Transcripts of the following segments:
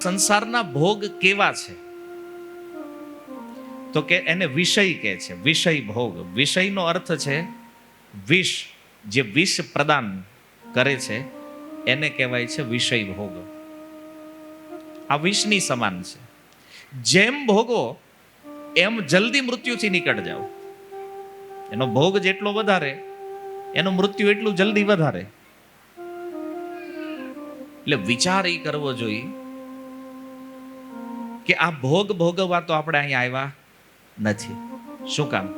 સંસારના ભોગ કેવા છે? તો કે એને વિષય કહે છે, વિષય ભોગ. વિષયનો અર્થ છે, વિષ, જે વિષ પ્રદાન કરે છે, એને કહેવાય છે વિષય ભોગ. આ વિષની સમાન છે. જેમ ભોગો, એમ જલ્દી મૃત્યુથી નીકળ જાઓ. એનો ભોગ જેટલો વધારે, એનું મૃત્યુ એટલું જલ્દી વધારે. એટલે વિચાર એ કરવો જોઈએ કે આ ભોગ ભોગવવા તો આપણે અહીંયા આવ્યા નથી. શું કામ?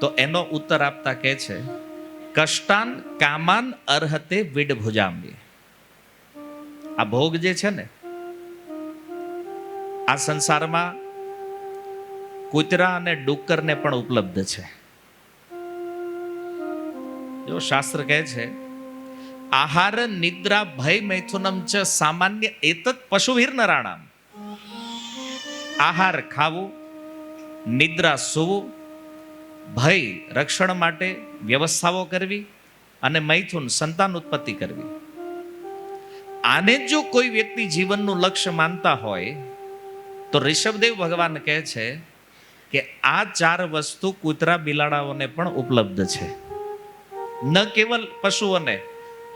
તો એનો ઉત્તર આપતા કહે છે, કષ્ટાન કામાન અર્હતે વિડભુજામ્ય આ ભોગ જે છે ને, આ સંસારમાં કૂતરા અને ડુક્કરને પણ ઉપલબ્ધ છે. જો શાસ્ત્ર કહે છે, આહાર નિદ્રા ભય મૈથુનમ ચ સામાન્ય એતત પશુવીર નરાણામ. આહાર ખાવું, નિદ્રા સૂવું, ભય રક્ષણ માટે વ્યવસ્થાઓ કરવી અને મૈથુન સંતાન ઉત્પત્તિ કરવી. આને જો કોઈ વ્યક્તિ જીવનનું લક્ષ્ય માનતા હોય, તો ઋષભદેવ ભગવાન કહે છે કે આ ચાર વસ્તુ કૂતરા બિલાડાઓને પણ ઉપલબ્ધ છે. ન કેવલ પશુઓને,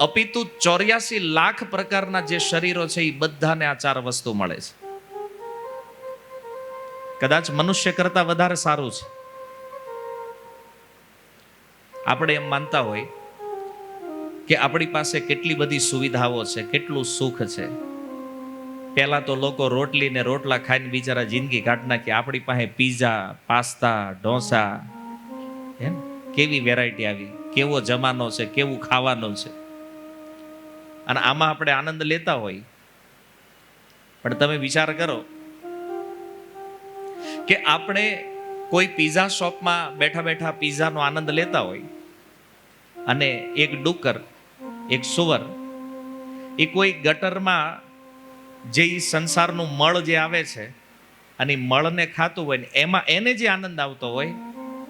અપિતુ ચોર્યાસી લાખ પ્રકારના જે શરીરો છે, એ બધાને આ ચાર વસ્તુ મળે છે. કદાચ મનુષ્ય કરતા વધારે સારું છે. આપણે એમ માનતા હોય કે આપણી પાસે કેટલી બધી સુવિધાઓ છે, કેટલું સુખ છે. પહેલા તો લોકો રોટલી ને રોટલા ખાઈને બિચારા જિંદગી કાઢ નાખી. આપણી પાસે પીઝા, પાસ્તા, ઢોસા, એમ? કેવી વેરાયટી આવી? કેવો જમાનો છે, કેવું ખાવાનું છે? અને આમાં આપણે આનંદ લેતા હોય. પણ તમે વિચાર કરો કે આપણે કોઈ પીઝા શોપમાં બેઠા બેઠા પીઝાનો આનંદ લેતા હોય અને એક ડુક્કર, એક સુવર, એ કોઈ ગટરમાં જે સંસારનું મળ જે આવે છે અને મળને ખાતું હોય ને એમાં એને જે આનંદ આવતો હોય,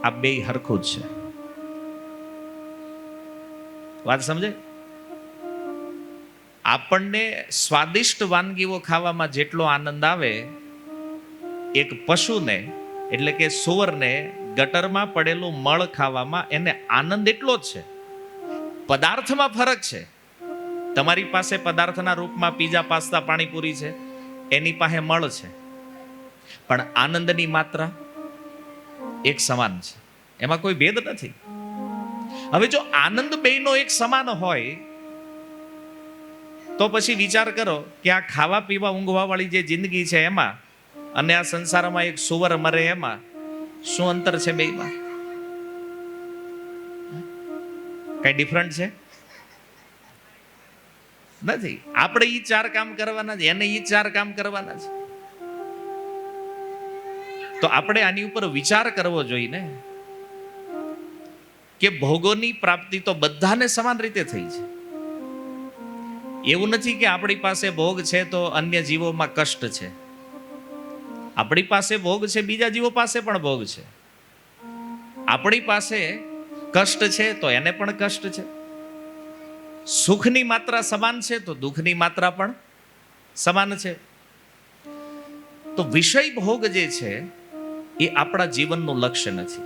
આ બે હરખું જ છે. વાત સમજે આપણને સ્વાદિષ્ટ વાનગીઓ ખાવામાં જેટલો આનંદ આવે એક પશુને, એટલે કે સુવરને ગટરમાં પડેલું મળ ખાવામાં એને આનંદ એટલો જ છે. પદાર્થમાં ફરક છે. તમારી પાસે પદાર્થના રૂપમાં પીઝા, પાસ્તા, પાણીપુરી છે. એની પાસે મળ છે. પણ આનંદની માત્રા એક સમાન છે. એમાં કોઈ ભેદ નથી. હવે જો આનંદ બેનો એક સમાન હોય, તો પછી વિચાર કરો કે આ ખાવા પીવા ઊંઘવા વાળી જે જિંદગી છે એમાં અને આ સંસારમાં એક સુવર મરે એમાં શું અંતર છે બેમાં કઈ ડિફરન્ટ છે? નથી. આપણે ઈ ચાર કામ કરવાના છે, એને ઈ ચાર કામ કરવાના છે. તો આપણે આની ઉપર વિચાર કરવો જોઈએ ને. કે ભોગોની પ્રાપ્તિ તો બધાને સમાન રીતે થઈ છે. એવું નથી કે આપણી પાસે ભોગ છે તો અન્ય જીવોમાં કષ્ટ છે. આપણી પાસે ભોગ છે, બીજા જીવો પાસે પણ ભોગ છે. આપણી પાસે કષ્ટ છે તો એને પણ કષ્ટ છે. સુખની માત્રા સમાન છે તો દુઃખની માત્રા પણ સમાન છે. તો વિષય ભોગ જે છે, એ આપણા જીવનનું લક્ષ્ય નથી.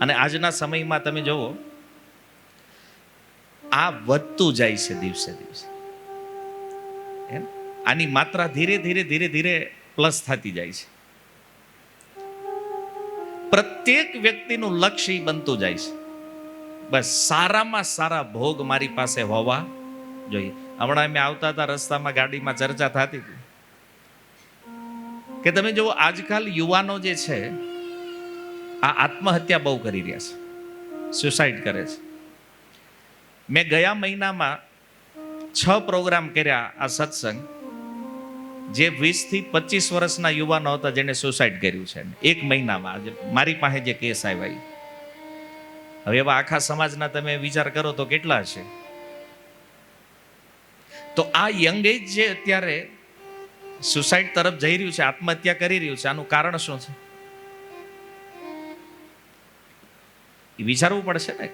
અને આજના સમયમાં તમે જુઓ, આ વધતું જાય છે દિવસે દિવસે. એમ? આની માત્રા ધીરે ધીરે ધીરે ધીરે પ્લસ થતી જાય છે. પ્રત્યેક વ્યક્તિનું લક્ષ્ય બનતું જાય છે. બસ સારામાં સારા ભોગ મારી પાસે હોવા જોઈએ. હમણાં અમે આવતા હતા રસ્તામાં ગાડીમાં ચર્ચા થતી હતી. કે તમે જુઓ આજકાલ યુવાનો જે છે, આ આત્મહત્યા બહુ કરી રહ્યા છે. સુસાઇડ કરે છે. મેં ગયા મહિનામાં છ પ્રોગ્રામ કર્યા આ સત્સંગ. જે વીસથી પચીસ વર્ષના યુવાનો હતા જેને સુસાઇડ કર્યું છે. એક મહિનામાં મારી પાસે જે કેસ આવ્યા હવે એવા આખા સમાજના તમે વિચાર કરો તો કેટલા છે તો આ યંગ એજ જે અત્યારે સુસાઇડ તરફ જઈ રહ્યું છે, આત્મહત્યા કરી રહ્યું છે, આનું કારણ શું છે? એ વિચારવું પડશે ને.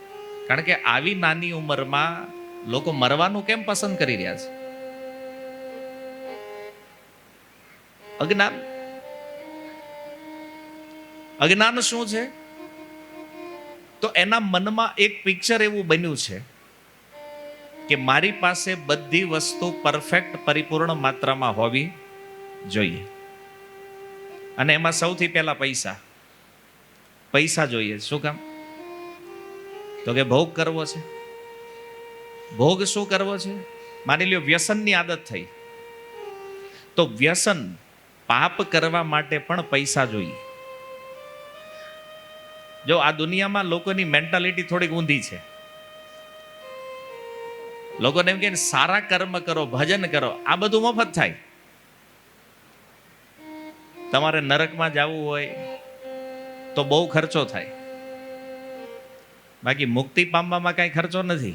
કારણ કે આવી નાની ઉંમરમાં લોકો મરવાનું કેમ પસંદ કરી રહ્યા છે? અજ્ઞાન? અજ્ઞાન શું છે? તો એના મનમાં એક પિક્ચર એવું બન્યું છે કે મારી પાસે બધી વસ્તુ પરફેક્ટ પરિપૂર્ણ માત્રામાં હોવી જોઈએ. અને એમાં સૌથી પહેલા પૈસા. પૈસા જોઈએ. શું કામ? તો કે ભોગ કરવો છે. ભોગ શું કરવો છે? માની લ્યો વ્યસનની આદત થઈ. તો વ્યસન પાપ કરવા માટે પણ પૈસા જોઈએ. જો આ દુનિયામાં લોકોની મેન્ટાલિટી થોડીક ઊંધી છે. લોકોને એમ કે સારા કર્મ કરો, ભજન કરો, આ બધું મફત થાય. તમારે નરકમાં જવું હોય તો બહુ ખર્ચો થાય. બાકી મુક્તિ પામવામાં કાંઈ ખર્ચો નથી.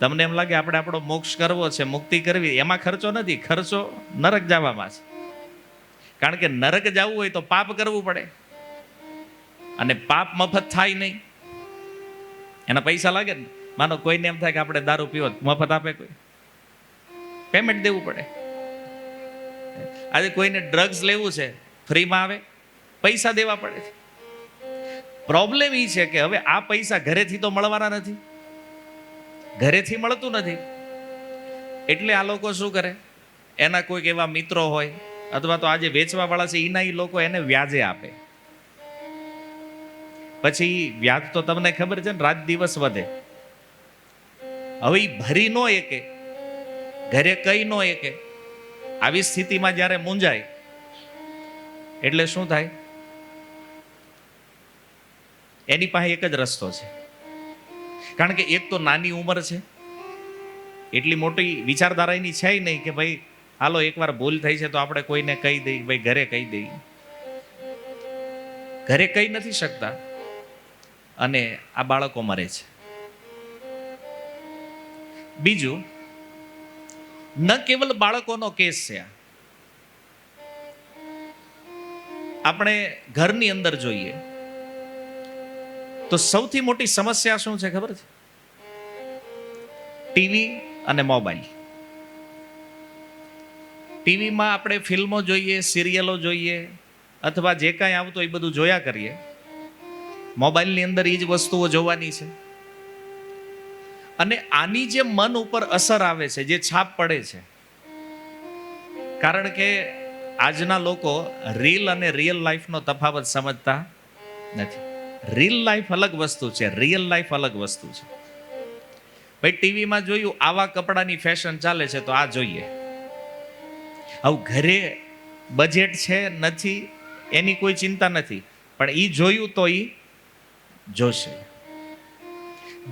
તમને એમ લાગે આપણે આપણો મોક્ષ કરવો છે, મુક્તિ કરવી, એમાં ખર્ચો નથી, ખર્ચો નરક જવામાં છે. કારણ કે નરક જવું હોય તો પાપ કરવું પડે. અને પાપ મફત થાય નહીં. એના પૈસા લાગે ને? માનો કોઈને એમ થાય કે આપણે દારૂ પીવો મફત આપે કોઈ. પેમેન્ટ દેવું પડે. આજે કોઈને ડ્રગ્સ લેવું છે ફ્રીમાં આવે, પૈસા દેવા પડે પ્રોબ્લેમ એ છે કે હવે આ પૈસા ઘરેથી તો મળવાના નથી. ઘરેથી મળતું નથી. એટલે આ લોકો શું કરે? એના કોઈક એવા મિત્રો હોય અથવા તો આજે વેચવાવાળા છે એના એ લોકો એને વ્યાજે આપે. પછી વ્યાજ તો તમને ખબર છે ને, રાત દિવસ વધે. હવે ભરી નો એકે, ઘરે કઈ નો એકે, આવી સ્થિતિમાં જ્યારે મૂંઝાય, એટલે શું થાય? એની પાસે એક જ રસ્તો છે. કારણ કે એક તો નાની ઉંમર છે. એટલી મોટી વિચારધારા એની છે નહીં કે ભાઈ, હાલો, એકવાર ભૂલ થઈ છે તો આપણે કોઈને કહી દઈ, ભાઈ, ઘરે કહી દઈ. ઘરે કહી નથી શકતા. અને આ બાળકો મરે છે. બીજું, ન કેવલ બાળકોનો કેસ છે આ. આપણે ઘરની અંદર જોઈએ. તો સૌથી મોટી સમસ્યા શું છે ખબર છે? ટીવી અને મોબાઈલ ટીવીમાં આપણે ફિલ્મો જોઈએ, સિરિયલો જોઈએ, અથવા જે કાંઈ આવતું એ બધું જોયા કરીએ. મોબાઈલની અંદર એ જ વસ્તુઓ જોવાની છે. અને આની જે મન ઉપર અસર આવે છે, જે છાપ પડે છે, કારણ કે આજના લોકો રીલ અને રિયલ લાઈફનો તફાવત સમજતા નથી. રીલ લાઈફ અલગ વસ્તુ છે. રિયલ લાઈફ અલગ વસ્તુ છે. ભાઈ, ટીવીમાં જોયું, આવા કપડાની ફેશન ચાલે છે, તો આ જોઈએ. આવું ઘરે બજેટ છે નથી, એની કોઈ ચિંતા નથી. પણ એ જોયું તો એ જોશે.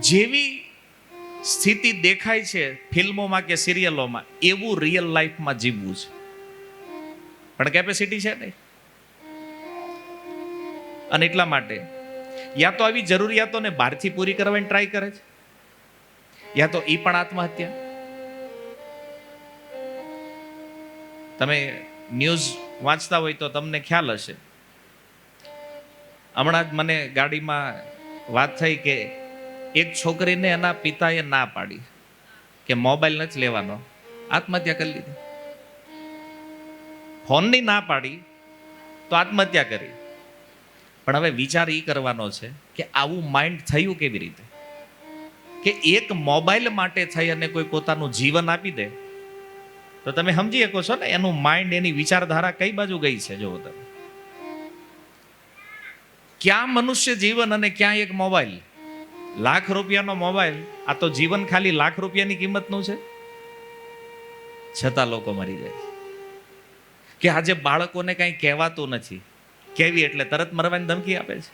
જેવી સ્થિતિ દેખાય છે ફિલ્મોમાં કે સિરિયલોમાં, એવું રિયલ લાઈફમાં જીવવું છે. પણ કેપેસિટી છે નહીં. અને એટલા માટે યા તો આવી જરૂરિયાતોને બહારથી પૂરી કરવાની ટ્રાય કરે છે? યા તો એ પણ આત્મહત્યા? તમે ન્યૂઝ વાંચતા હોય તો તમને ખ્યાલ હશે. હમણાં જ મને ગાડીમાં વાત થઈ કે એક છોકરીને એના પિતાએ ના પાડી કે મોબાઈલ નથી લેવાનો. આત્મહત્યા કરી લીધી. ફોનની ના પાડી તો આત્મહત્યા કરી. પણ હવે વિચાર એ કરવાનો છે કે આવું માઇન્ડ થયું કેવી રીતે? કે એક મોબાઈલ માટે થઈ અને કોઈ પોતાનું જીવન આપી દે? તો તમે સમજી શકો છો ને, એનું માઇન્ડ એની વિચારધારા કઈ બાજુ ગઈ છે? જોવો તમે. ક્યાં મનુષ્ય જીવન અને ક્યાં એક મોબાઈલ લાખ રૂપિયાનો મોબાઈલ આ તો જીવન ખાલી લાખ રૂપિયાની કિંમતનું છે? છતાં લોકો મરી જાય કે આજે બાળકોને કાંઈ કહેવાતું નથી. કેવી એટલે તરત મરવાની ધમકી આપે છે.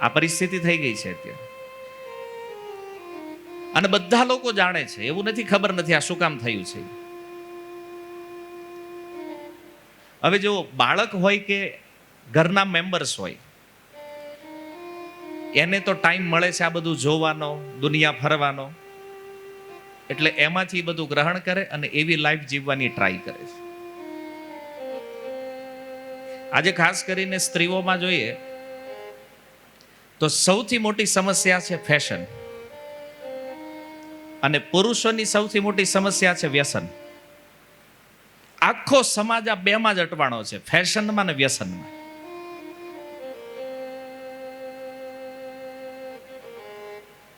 આ પરિસ્થિતિ થઈ ગઈ છે અત્યારે. અને બધા લોકો જાણે છે, એવું નથી ખબર નથી આ શું કામ થયું છે. હવે જો બાળક હોય કે ઘરના મેમ્બર્સ હોય, એને તો ટાઈમ મળે છે આ બધું જોવાનો, દુનિયા ફરવાનો. એટલે એમાંથી બધું ગ્રહણ કરે અને એવી લાઈફ જીવવાની ટ્રાય કરે છે. આજે ખાસ કરીને સ્ત્રીઓમાં જોઈએ તો સૌથી મોટી સમસ્યા છે ફેશન અને પુરુષોની સૌથી મોટી સમસ્યા છે વ્યસન. આખો સમાજ આ બેમાં જ અટવાણો છે ફેશનમાં ને વ્યસનમાં.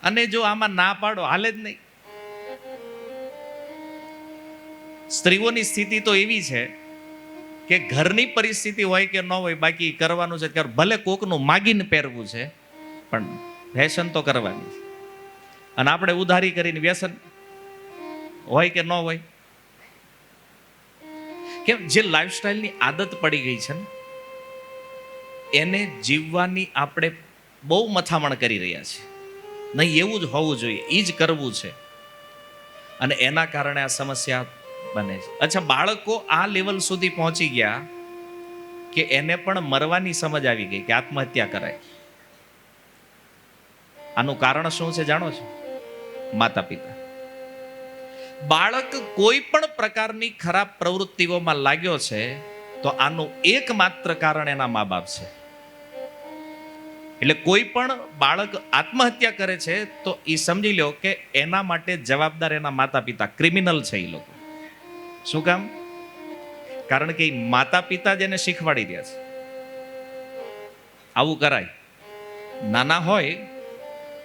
અને જો આમાં ના પાડો, હાલે જ નહીં. સ્ત્રીઓની સ્થિતિ તો એવી છે કે ઘરની પરિસ્થિતિ હોય કે ન હોય, બાકી કરવાનું છે. ભલે કોકનું માગીને પહેરવું છે, પણ ફેશન તો કરવાની છે. અને આપણે ઉધારી કરીને વ્યસન હોય કે ન હોય? કેમ? જે લાઈફસ્ટાઈલની આદત પડી ગઈ છે ને, એને જીવવાની આપણે બહુ મથામણ કરી રહ્યા છીએ નહીં, એવું જ હોવું જોઈએ. એ જ કરવું છે. અને એના કારણે આ સમસ્યા બને છે. અચ્છા, બાળકો આ લેવલ સુધી પહોંચી ગયા કે એને પણ મરવાની સમજ આવી ગઈ કે આત્મહત્યા કરાય. આનું કારણ શું છે જાણો છો? માતા પિતા બાળક કોઈ પણ પ્રકારની ખરાબ પ્રવૃત્તિઓમાં લાગ્યો છે, તો આનું એકમાત્ર કારણ એના મા બાપ છે. એટલે કોઈ પણ બાળક આત્મહત્યા કરે છે, તો એ સમજી લો કે એના માટે જવાબદાર એના માતા પિતા ક્રિમિનલ છે એ લોકો. શું કામ? કારણ કે માતા પિતા જ એને શીખવાડી રહ્યા છે. આવું કરાય. નાના હોય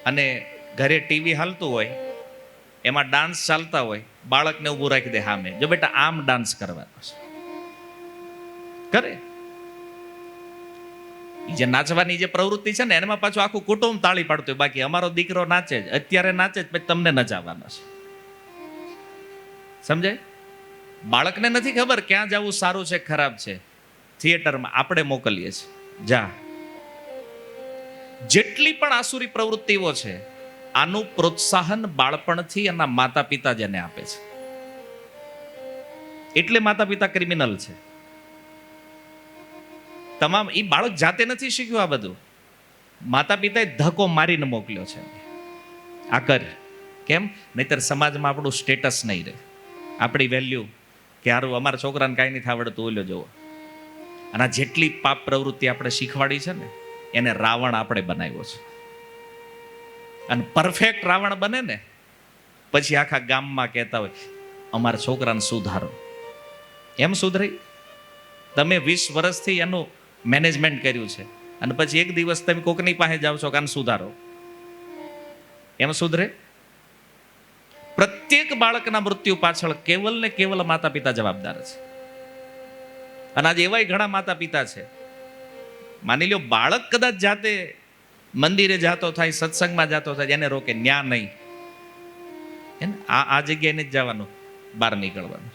અને ઘરે ટીવી હાલતું હોય, એમાં ડાન્સ ચાલતા હોય, બાળકને ઊભું રાખી દે હામે જો બેટા, આમ ડાન્સ કરવાનો છે. કરે. જે નાચવાની જે પ્રવૃત્તિ છે ને એમાં પાછું આખું કુટુંબ તાળી પાડતું હોય. બાકી અમારો દીકરો નાચે જ. અત્યારે નાચે જ, પછી તમને નચાવવાનો છે. સમજાય? બાળકને નથી ખબર ક્યાં જવું સારું છે, ખરાબ છે. થિયેટરમાં આપણે મોકલીએ છીએ. જા. જેટલી પણ આસુરી પ્રવૃત્તિઓ છે, આનું પ્રોત્સાહન બાળપણથી એના માતા પિતા જેને આપે છે. એટલે માતા પિતા ક્રિમિનલ છે. તમામ એ બાળક જાતે નથી શીખ્યું આ બધું. માતા પિતાએ ધક્કો મારીને મોકલ્યો છે. આ કર. કેમ? નહીતર સમાજમાં આપણું સ્ટેટસ નહીં રહે. આપણી વેલ્યુ કે હારું, અમારા છોકરાને કાંઈ નથી આવડતું ઓલ્યો જોવો અને જેટલી પાપ પ્રવૃત્તિ આપણે શીખવાડી છે ને, એને રાવણ આપણે બનાવ્યો છે. અને પરફેક્ટ રાવણ બને ને, પછી આખા ગામમાં કહેતા હોય, અમારા છોકરાને સુધારો. એમ સુધરી? તમે વીસ વર્ષથી એનું મેનેજમેન્ટ કર્યું છે, અને પછી એક દિવસ તમે કોકની પાસે જાઓ છો કાન સુધારો? એમ સુધરે? પ્રત્યેક બાળકના મૃત્યુ પાછળ કેવલ ને કેવલ માતા પિતા જવાબદાર છે. અને આજે એવાય ઘણા માતા પિતા છે. માની લો બાળક કદાચ જાતે મંદિરે જાતો થાય, સત્સંગમાં જાતો થાય, એને રોકે, ન્યા નહીં. આ આ જગ્યાએ જ જવાનું, બહાર નીકળવાનું.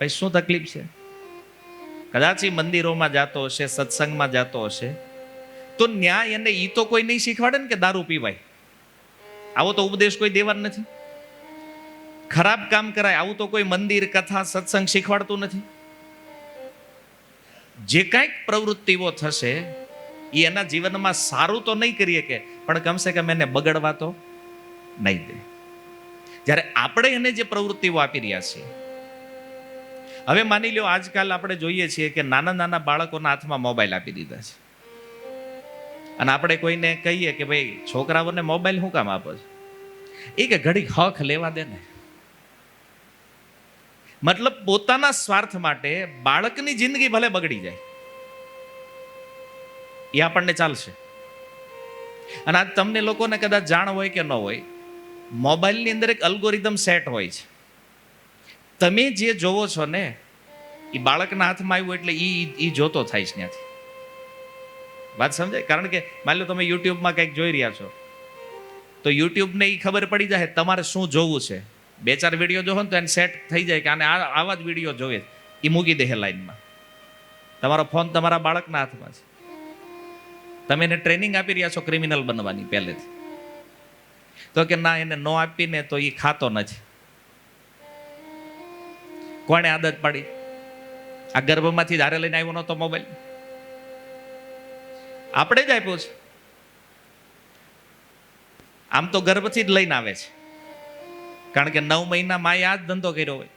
ભાઈ, શું તકલીફ છે? કદાચ મંદિરોમાં જાતો હશે, સત્સંગમાં જાતો હશે, તો ન્યાય એને એ તો કોઈ નહીં શીખવાડે ને કે દારૂ પીવાય. આવો તો ઉપદેશ કોઈ દેવાનો નથી. ખરાબ કામ કરાય, આવું તો કોઈ મંદિર, કથા, સત્સંગ શીખવાડતું નથી. જે કાંઈક પ્રવૃત્તિઓ થશે, એ એના જીવનમાં સારું તો નહીં કરીએ કે, પણ કમસે કમ એને બગડવા તો નહીં દે. જ્યારે આપણે એને જે પ્રવૃત્તિઓ આપી રહ્યા છીએ, હવે માની લો આજકાલ આપણે જોઈએ છીએ કે નાના નાના બાળકોના હાથમાં મોબાઈલ આપી દીધા છે. અને આપણે કોઈને કહીએ કે ભાઈ, છોકરાઓને મોબાઈલ શું કામ આપો છો? એ કે ઘડી હક લેવા દે ને. મતલબ પોતાના સ્વાર્થ માટે બાળકની જિંદગી ભલે બગડી જાય, એ આપણને ચાલશે. અને આજ તમને લોકોને કદાચ જાણ હોય કે ન હોય, મોબાઈલની અંદર એક અલ્ગોરિધમ સેટ હોય છે. તમે જે જોવો છો ને, એ બાળકના હાથમાં આવ્યું એટલે એ એ જોતો થાય છે ત્યાંથી. વાત સમજાય? કારણ કે માની લો તમે યુટ્યુબમાં કંઈક જોઈ રહ્યા છો. તો યુટ્યુબને એ ખબર પડી જાય તમારે શું જોવું છે. બે ચાર વીડિયો જોવો ને તો એને સેટ થઈ જાય કે આને આવા જ વીડિયો જોવે એ મૂકી દે લાઈનમાં તમારો ફોન તમારા બાળકના હાથમાં છે. તમે એને ટ્રેનિંગ આપી રહ્યા છો ક્રિમિનલ બનવાની પહેલેથી. તો કે ના, એને નો આપીને તો એ ખાતો નથી. કોણે આદત પાડી? આ ગર્ભમાંથી ધારે લઈને આવ્યો નહોતો મોબાઈલ આપણે જ આપ્યો છે. આમ તો ગર્ભથી જ લઈને આવે છે. કારણ કે નવ મહિના માએ આ જ ધંધો કર્યો હોય.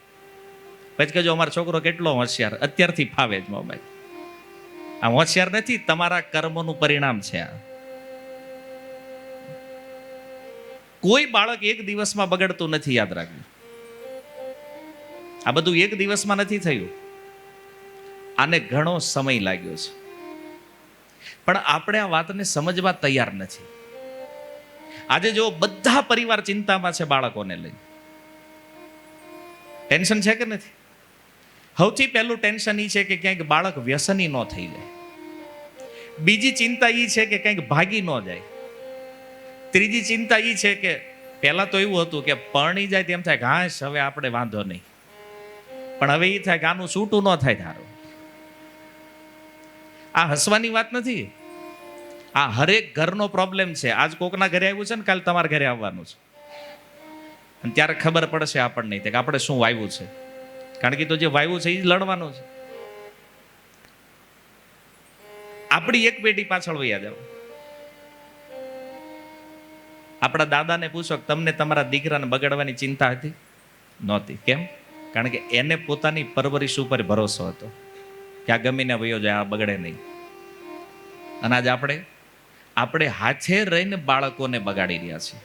પછી કહેજો અમારો છોકરો કેટલો હોશિયાર. અત્યારથી ફાવે જ મોબાઈલ. આ હોશિયાર નથી, તમારા કર્મનું પરિણામ છે આ. કોઈ બાળક એક દિવસમાં બગડતું નથી, યાદ રાખજો. આ બધું એક દિવસમાં નથી થયું. આને ઘણો સમય લાગ્યો છે. પણ આપણે આ વાતને સમજવા તૈયાર નથી. આજે જો બધા પરિવાર ચિંતામાં છે બાળકોને લઈ ટેન્શન છે કે નથી? સૌથી પહેલું ટેન્શન એ છે કે ક્યાંક બાળક વ્યસની ન થઈ જાય. બીજી ચિંતા એ છે કે કંઈક ભાગી ન જાય. ત્રીજી ચિંતા એ છે કે પહેલાં તો એવું હતું કે પરણી જાય તેમ થાય ઘાસ હવે આપણે વાંધો નહીં. પણ હવે એ થાય કે આનું છૂટું ન થાય તારું આ હસવાની વાત નથી. આ હરેક ઘરનો પ્રોબ્લેમ છે. આજ કોકના ઘરે આવ્યું છે ને કાલ તમારા ઘરે આવવાનું છે. અને ત્યારે ખબર પડશે આપણને કે આપણે શું વાવ્યું છે. કારણ કે તો જે વાવ્યું છે એ લડવાનું છે. આપણી એક પેઢી પાછળ વૈયા જાવ આપણા દાદાને પૂછો તમને તમારા દીકરાને બગાડવાની ચિંતા હતી? નહોતી. કેમ? કારણ કે એને પોતાની પરવરિશ ઉપર ભરોસો હતો. કે આ ગમીને વયો જાય, આ બગડે નહીં. અને આજે આપણે આપણે હાથે રહીને બાળકોને બગાડી રહ્યા છીએ.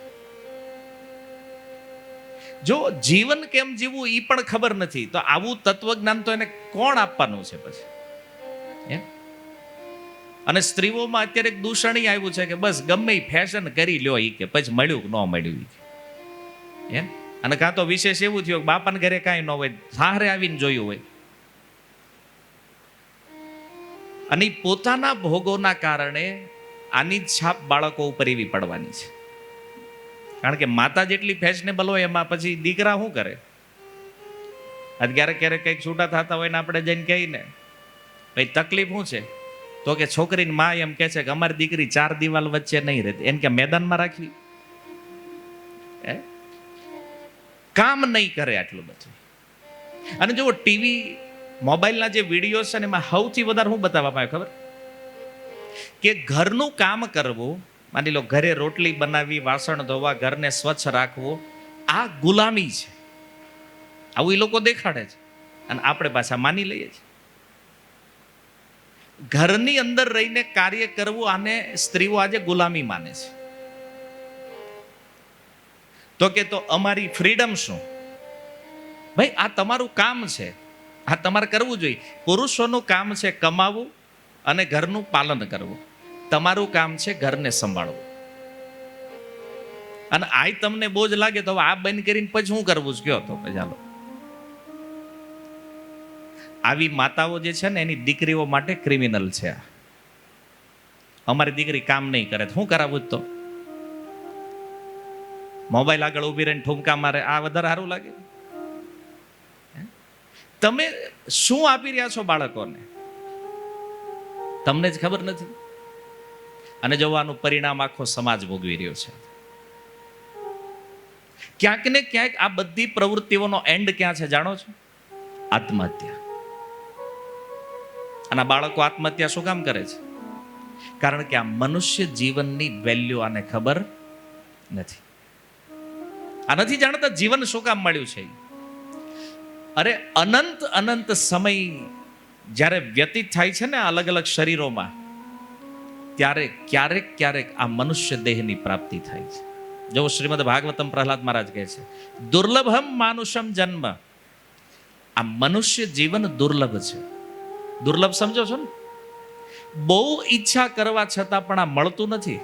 જો જીવન કેમ જીવવું એ પણ ખબર નથી, તો આવું તત્વજ્ઞાન તો એને કોણ આપવાનું છે પછી? અને સ્ત્રીઓમાં અત્યારે દૂષણી આવ્યું છે કે બસ ગમે ફેશન કરી લ્યો એ કે, પછી મળ્યું ન મળ્યું એ અને કાં તો વિશેષ એવું થયું કે બાપાને ઘરે કાંઈ ન હોય સાહરે આવીને જોયું હોય. અને પોતાના ભોગોના કારણે આની છાપ બાળકો ઉપર એવી પડવાની છે. કારણ કે માતા જેટલી ફેશનેબલ હોય, એમાં પછી દીકરા શું કરે? અત્યારે ક્યારેક કંઈક છૂટા થતા હોય ને આપણે જઈને કહીને, ભાઈ, તકલીફ શું છે? તો કે, છોકરીની મા એમ કહે છે કે, અમારી દીકરી ચાર દિવાલ વચ્ચે નહીં રહેતી. એને કે, મેદાનમાં રાખવી? કામ નહીં કરે આટલું બધું. અને જો ટીવી મોબાઈલના જે વીડિયો છે ને એમાં સૌથી વધારે હું બતાવવામાં આવે ખબર? કે ઘરનું કામ કરવું, માની લો ઘરે રોટલી બનાવવી વાસણ ધોવા, ઘરને સ્વચ્છ રાખવું, આ ગુલામી છે. આવું એ લોકો દેખાડે છે. અને આપણે પાછા માની લઈએ છીએ. ઘરની અંદર રહીને કાર્ય કરવું આને સ્ત્રીઓ આજે ગુલામી માને છે. તો કે તો અમારી ફ્રીડમ શું? ભાઈ, આ તમારું કામ છે. આ તમારે કરવું જોઈએ. પુરુષોનું કામ છે કમાવું અને ઘરનું પાલન કરવું. તમારું કામ છે ઘરને સંભાળવું. અને આય તમને બોજ લાગે તો આ બંધ કરીને પછી શું કરવું જ કયો તો ચાલો આવી માતાઓ જે છે ને, એની દીકરીઓ માટે ક્રિમિનલ છે અમારી દીકરી કામ નહીં કરે શું કરાવું તો? મોબાઈલ આગળ ઊભી રહીને ઠુમકા મારે. આ વધારે સારું લાગે. હે? તમે શું આપી રહ્યા છો બાળકોને? તમને જ ખબર નથી? અને જોવાનું પરિણામ આખો સમાજ ભોગવી રહ્યો છે. ક્યાંક ને ક્યાંક આ બધી પ્રવૃત્તિઓનો એન્ડ ક્યાં છે જાણો છો? આત્મહત્યા. અને બાળકો આત્મહત્યા શું કામ કરે છે? કારણ કે આ મનુષ્ય જીવનની વેલ્યુ આને ખબર નથી. આ નથી જાણતા જીવન શું કામ મળ્યું છે? અરે અનંત અનંત સમય જ્યારે વ્યતીત થાય છે ને અલગ અલગ શરીરોમાં, ત્યારે ક્યારેક ક્યારેક આ મનુષ્ય દેહની પ્રાપ્તિ થાય છે. જો શ્રીમદ ભાગવતમ પ્રહલાદ મહારાજ કહે છે, દુર્લભમ માનુષમ જન્મ. આ મનુષ્ય જીવન દુર્લભ છે. દુર્લભ સમજો છો ને? બહુ ઈચ્છા કરવા છતાં પણ આ મળતું નથી.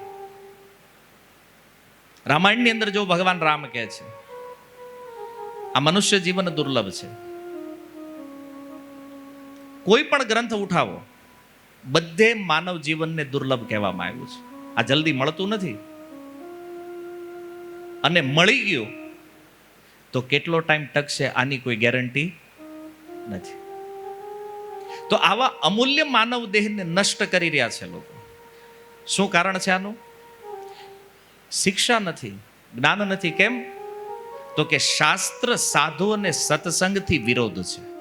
રામાયણની અંદર જો ભગવાન રામ કહે છે આ મનુષ્ય જીવન દુર્લભ છે. કોઈ પણ ગ્રંથ ઉઠાવો, બધે માનવ જીવનને દુર્લભ કહેવામાં આવ્યું છે. આ જલ્દી મળતું નથી. અને મળી ગયું, તો કેટલો ટાઈમ ટકશે આની કોઈ ગેરંટી નથી. તો આવા અમૂલ્ય માનવ દેહને નષ્ટ કરી રહ્યા છે લોકો. શું કારણ છે આનું? શિક્ષા નથી, જ્ઞાન નથી, કેમ? તો કે શાસ્ત્ર સાધુ અને સત્સંગથી વિરોધ છે.